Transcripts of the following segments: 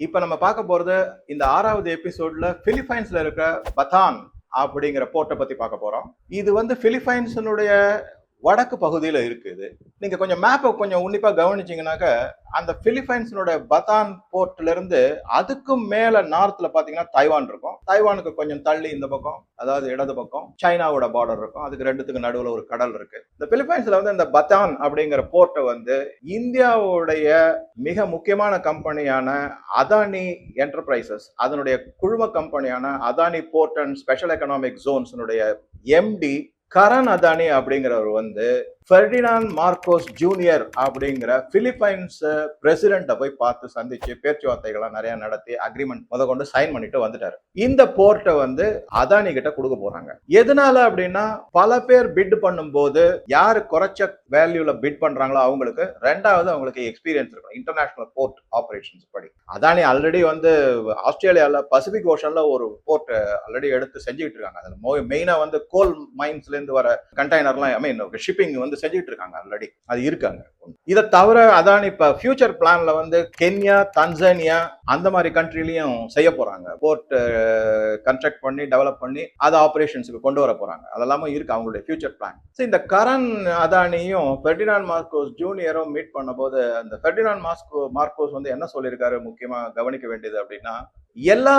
இப்போ நம்ம பார்க்க போகிறது இந்த ஆறாவது எபிசோட்ல பிலிப்பைன்ஸ்ல இருக்க பதான் அப்படிங்கிற போர்ட்டை பற்றி பார்க்க போகிறோம் இது வந்து பிலிப்பைன்ஸினுடைய வடக்கு பகுதியில் இருக்குது நீங்கள் கொஞ்சம் மேப்பை கொஞ்சம் உன்னிப்பாக கவனிச்சிங்கனாக்க அந்த பிலிப்பைன்ஸினோட பதான் போர்ட்லேருந்து அதுக்கும் மேலே நார்த்தில் பார்த்தீங்கன்னா தைவான் இருக்கும். தைவானுக்கு கொஞ்சம் தள்ளி இந்த பக்கம் அதாவது இடது பக்கம் சைனாவோட பார்டர் இருக்கும். அதுக்கு ரெண்டுத்துக்கு நடுவில் ஒரு கடல் இருக்கு. இந்த பிலிப்பைன்ஸில் வந்து இந்த பதான் அப்படிங்கிற போர்ட்டை வந்து இந்தியாவுடைய மிக முக்கியமான கம்பெனியான அதானி என்டர்பிரைசஸ் அதனுடைய குழும கம்பெனியான Adani port and special economic ஜோன்ஸினுடைய empty Karan Adani அப்படிங்கிறவர் வந்து ஃபெர்டினான் மார்க்கோஸ் ஜூனியர் அப்படிங்கிற பிலிப்பைன்ஸ் பிரசிடென்ட்டை போய் பார்த்து சந்திச்சு பேச்சுவார்த்தைகள்லாம் நிறைய நடத்தி அக்ரிமெண்ட் முத கொண்டு சைன் பண்ணிட்டு வந்துட்டாரு. இந்த போர்ட்டை வந்து அதானி கிட்ட கொடுக்க போறாங்க. எதனால அப்படின்னா பல பேர் பிட் பண்ணும்போது யார் குறைச்ச வேல்யூல பிட் பண்றாங்களோ அவங்களுக்கு ரெண்டாவது அவங்களுக்கு எக்ஸ்பீரியன்ஸ் இருக்கும் இன்டர்நேஷனல் போர்ட் ஆபரேஷன்ஸ் படி. அதானி ஆல்ரெடி வந்து ஆஸ்திரேலியாவில் பசிபிக் ஓஷன்ல ஒரு போர்ட் ஆல்ரெடி எடுத்து செஞ்சுக்கிட்டு இருக்காங்க. அதில் மெயினாக வந்து கோல் மைன்ஸ்லேருந்து வர கண்டெய்னர்லாம் ஐ மீன் ஷிப்பிங் வந்து செஞ்சுட்டு இருக்காங்க ஆல்ரெடி அது இருக்காங்க. இதை தவிர அதான் இப்ப ஃபியூச்சர் பிளான்ல வந்து கென்யா தன்சானியா அந்த மாதிரி கண்ட்ரிலையும் செய்ய போறாங்க. போர்ட் கன்ஸ்ட்ரக்ட் பண்ணி டெவலப் பண்ணி அதை ஆபரேஷன்ஸுக்கு கொண்டு வர போறாங்க. அதெல்லாமே இருக்கு அவங்களுடைய ஃபியூச்சர் பிளான் ஸோ இந்த கரண் அதானியும் பெர்டினான் மார்க்கோஸ் ஜூனியரும் மீட் பண்ணும்போது அந்த ஃபெர்டினாண்ட் மாஸ்கோ மார்க்கோஸ் வந்து என்ன சொல்லியிருக்காரு முக்கியமா கவனிக்க வேண்டியது அப்படின்னா எல்லா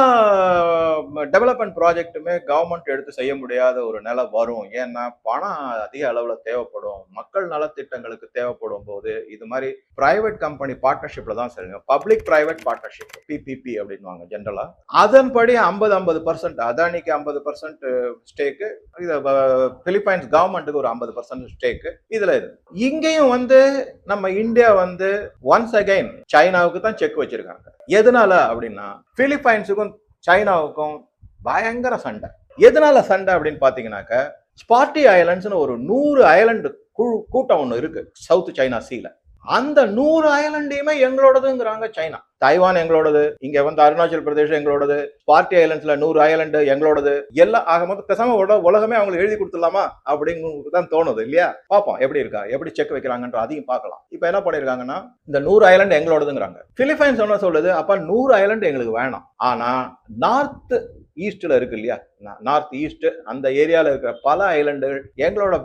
டெவலப்மெண்ட் ப்ராஜெக்ட்டுமே கவர்மெண்ட் எடுத்து செய்ய முடியாத ஒரு நிலை வரும். ஏன்னா பணம் அதிக அளவில் தேவைப்படும். மக்கள் நலத்திட்டங்களுக்கு தேவைப்படும் போது இது மாதிரி பிரைவேட் கம்பெனி பார்ட்னர்ஷிப்பில் தான் செய்யணும் பப்ளிக் பிரைவேட் பார்ட்னர்ஷிப் பிபிபி அப்படின்வாங்க ஜென்ரலாக அதன்படி ஐம்பது ஐம்பது பர்சன்ட் அதானிக்கு ஐம்பது பர்சன்ட் ஸ்டேக்கு இது பிலிப்பைன்ஸ் கவர்மெண்ட்டுக்கு ஒரு ஐம்பது பர்சன்ட் ஸ்டேக்கு இதில் இது. இங்கேயும் வந்து நம்ம இந்தியா வந்து ஒன்ஸ் அகைன் சைனாவுக்கு தான் செக் வச்சிருக்காங்க. எதனால அப்படின்னா பிலிப்பைன்ஸுக்கும் சைனாவுக்கும் பயங்கர சண்டை. எதனால சண்டை அப்படின்னு பார்த்தீங்கன்னாக்க ஸ்பாட்டி ஐலண்ட்ஸ்னு ஒரு நூறு ஐலண்டு குழு கூட்டம் ஒன்று இருக்கு சவுத் சைனா சீல. அந்த நூறு ஐலண்டையுமே எங்களோடதுங்கிறாங்க சைனா. தைவான் எங்களோடது இங்க வந்து அருணாச்சல் பிரதேஷ் எங்களோடது பார்ட்டி ஐலண்ட்ஸ்ல நூறு ஐலண்டு எங்களோடது எல்லாம் ஆக மொத்தம் பெசாம உலகமே அவங்களுக்கு எழுதி கொடுத்துடலாமா? அப்படின்னு தான் தோணுது இல்லையா? பார்ப்போம் எப்படி இருக்கா எப்படி செக் வைக்கிறாங்கன்ற அதையும் பார்க்கலாம். இப்போ என்ன பண்ணிருக்காங்கன்னா இந்த நூறு ஐலண்ட் எங்களோடதுங்கிறாங்க. பிலிப்பைன்ஸ் என்ன சொல்லுது அப்ப நூறு ஐலண்ட் எங்களுக்கு வேணாம். ஆனா நார்த் ஈஸ்ட்டில் இருக்கு இல்லையா? நார்த் ஈஸ்ட் அந்த ஏரியாவில் இருக்கிற பல ஐலண்டுகள் எங்களோட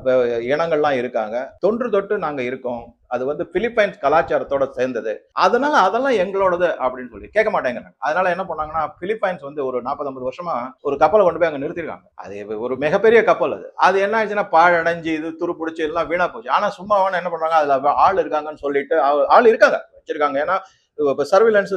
இனங்கள்லாம் இருக்காங்க. தொன்று தொட்டு நாங்கள் இருக்கோம். அது வந்து பிலிப்பைன்ஸ் கலாச்சாரத்தோட சேர்ந்தது. அதனால அதெல்லாம் எங்களோடது அப்படின்னு சொல்லி கேட்க மாட்டேங்கிறாங்க அதனால என்ன பண்ணாங்கன்னா பிலிப்பைன்ஸ் வந்து ஒரு நாற்பது ஐம்பது வருஷமா ஒரு கப்பலை கொண்டு போய் அங்கே நிறுத்திருக்காங்க. அது ஒரு மிகப்பெரிய கப்பல் அது. அது என்ன ஆச்சுன்னா பாழடைஞ்சு இது துரு பிடிச்சி எல்லாம் வீணா போச்சு. ஆனால் சும்மா என்ன பண்றாங்க அதுல ஆள் இருக்காங்கன்னு சொல்லிட்டு ஆள் இருக்காங்க வச்சிருக்காங்க. ஏன்னா இப்போ சர்வேலன்ஸ்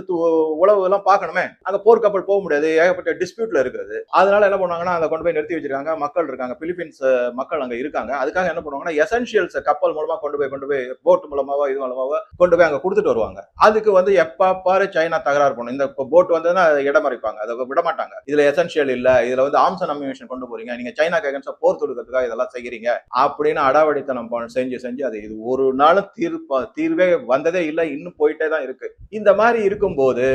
உளவு எல்லாம் பார்க்கணுமே அங்கே போர்க்கப்பல் போக முடியாது ஏகப்பட்ட டிஸ்பியூட்ல இருக்குது. அதனால என்ன பண்ணுவாங்கன்னா அதை கொண்டு போய் நிறுத்தி வச்சிருக்காங்க மக்கள் இருக்காங்க பிலிப்பீன்ஸ் மக்கள் அங்கே இருக்காங்க. அதுக்காக என்ன பண்ணுவாங்கன்னா எசென்ஷியல்ஸ் கப்பல் மூலமா கொண்டு போய் கொண்டு போய் போட் மூலமாவோ இது மூலமாவோ கொண்டு போய் அங்கே கொடுத்துட்டு வருவாங்க. அதுக்கு வந்து எப்போ பாரு சைனா தகராறு பண்ணும். இந்த போட் வந்ததுன்னா அதை இடமறிப்பாங்க அதை விட மாட்டாங்க. இதுல எசென்ஷியல் இல்ல இதுல வந்து ஆம்சன் அமிஷன் கொண்டு போறீங்க நீங்க சைனா கேகன்ஸா போர் தொடுக்கிறதுக்காக இதெல்லாம் செய்கிறீங்க அப்படின்னு அடாவடித்தனம் செஞ்சு செஞ்சு அது இது ஒரு நாளும் தீர்ப்பா தீர்வே வந்ததே இல்லை இன்னும் போயிட்டே தான் இருக்கு. இந்த மாதிரி இருக்கும்போது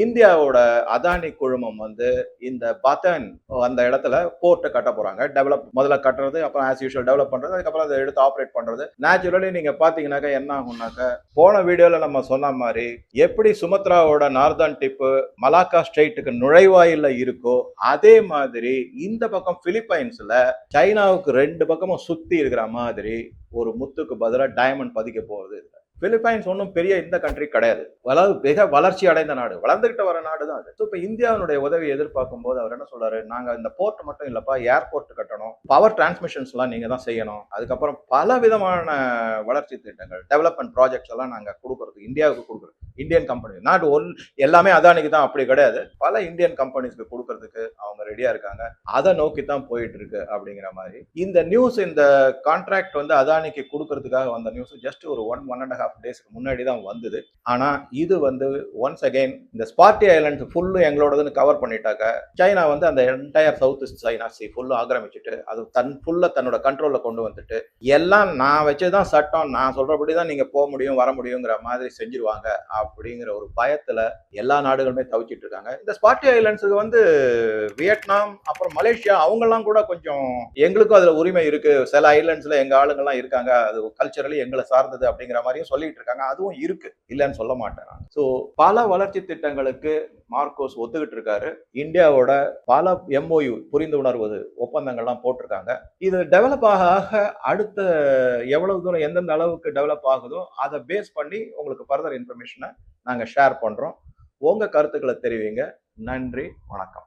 இந்தியாவோட அதானி குழுமம் வந்து இந்த பத்தன் அந்த இடத்துல போர்ட்டை கட்ட போறாங்க டெவலப் முதல்ல கட்டுறது அப்புறம் ஆஸ் யூஷுவல் டெவலப் பண்றது அதுக்கப்புறம் அதை எடுத்து ஆப்ரேட் பண்றது நேச்சுரலி நீங்க பாத்தீங்கன்னாக்கா என்ன ஆகும்னாக்க போன வீடியோல நம்ம சொன்ன மாதிரி எப்படி சுமத்ராவோட நார்தன் டிப்பு மலாக்கா ஸ்ட்ரெயிட்டுக்கு நுழைவாயில இருக்கோ அதே மாதிரி இந்த பக்கம் பிலிப்பைன்ஸ்ல சைனாவுக்கு ரெண்டு பக்கமும் சுத்தி இருக்கிற மாதிரி ஒரு முத்துக்கு பதிலாக டைமண்ட் பதிக்க போகிறது இதுல. பிலிப்பைன்ஸ் ஒன்றும் பெரிய இந்த கண்ட்ரி கிடையாது. அதாவது மிக வளர்ச்சி அடைந்த நாடு. வளர்ந்துகிட்டு வர நாடு தான் அது. ஸோ இப்போ இந்தியாவினுடைய உதவியை எதிர்பார்க்கும் போது அவர் என்ன சொல்றாரு? நாங்கள் இந்த போர்ட் மட்டும் இல்லப்பா ஏர்போர்ட் கட்டணும். பவர் டிரான்ஸ்மிஷன்ஸ்லாம் நீங்கள் தான் செய்யணும். அதுக்கப்புறம் பல விதமான வளர்ச்சி திட்டங்கள் டெவலப்மெண்ட் ப்ராஜெக்ட்ஸ் எல்லாம் நாங்கள் கொடுக்கறது இந்தியாவுக்கு கொடுக்குறது. இந்தியன் கம்பெனி நாட் ஒன் எல்லாமே அதானிக்கு தான் அப்படி கிடையாது. பல இந்தியன் கம்பெனிஸ்க்கு கொடுக்கறதுக்கு அவங்க ரெடியா இருக்காங்க. அதை நோக்கி தான் போயிட்டு இருக்கு அப்படிங்கிற மாதிரி. இந்த நியூஸ் இந்த கான்ட்ராக்ட் வந்து அதானிக்கு கொடுக்கறதுக்காக வந்த நியூஸ் ஜஸ்ட் ஒரு ஒன் ஒன் அண்ட் ஹாஃப் டேஸ்க்கு முன்னாடி தான் வந்தது. ஆனா இது வந்து ஒன்ஸ் அகைன் இந்த ஸ்பார்ட்டி ஐலண்ட் ஃபுல்லும் எங்களோடதுன்னு கவர் பண்ணிட்டாக்க சைனா வந்து அந்த என்டையர் சவுத் சைனா சி ஃபுல்லும் ஆக்கிரமிச்சுட்டு அது தன் ஃபுல்ல தன்னோட கண்ட்ரோல்ல கொண்டு வந்துட்டு எல்லாம் நான் வச்சதுதான் சட்டம். நான் சொல்றபடி தான் நீங்க போக முடியும் வர முடியுங்கிற மாதிரி செஞ்சிருவாங்க அப்படிங்கிற ஒரு பயத்துல எல்லா நாடுகளுமே தவிச்சிட்டு இருக்காங்க. இந்த ஸ்பாட்டி ஐலண்ட்ஸுக்கு வந்து வியட்நாம் அப்புறம் மலேசியா அவங்கெல்லாம் கூட கொஞ்சம் எங்களுக்கும் அதுல உரிமை இருக்கு. சில ஐலண்ட்ஸ்ல எங்க ஆளுங்கெல்லாம் இருக்காங்க. அது கல்ச்சரலி எங்களை சார்ந்தது அப்படிங்கிற மாதிரியும் சொல்லிட்டு இருக்காங்க. அதுவும் இருக்கு. இல்லைன்னு சொல்ல மாட்டேன் ஸோ பல வளர்ச்சி திட்டங்களுக்கு மார்க்கோஸ் ஒத்துக்கிட்டு இருக்காரு இந்தியாவோட பல எம்ஓயு புரிந்து உணர்வது ஒப்பந்தங்கள்லாம் போட்டிருக்காங்க. இது டெவலப் ஆக ஆக அடுத்த எவ்வளவு தூரம் எந்தெந்த அளவுக்கு டெவலப் ஆகுதோ அதை பேஸ் பண்ணி உங்களுக்கு ஃபர்தர் இன்ஃபர்மேஷனை நாங்கள் ஷேர் பண்ணுறோம் உங்கள் கருத்துக்களை தெரிவிங்க. நன்றி வணக்கம்.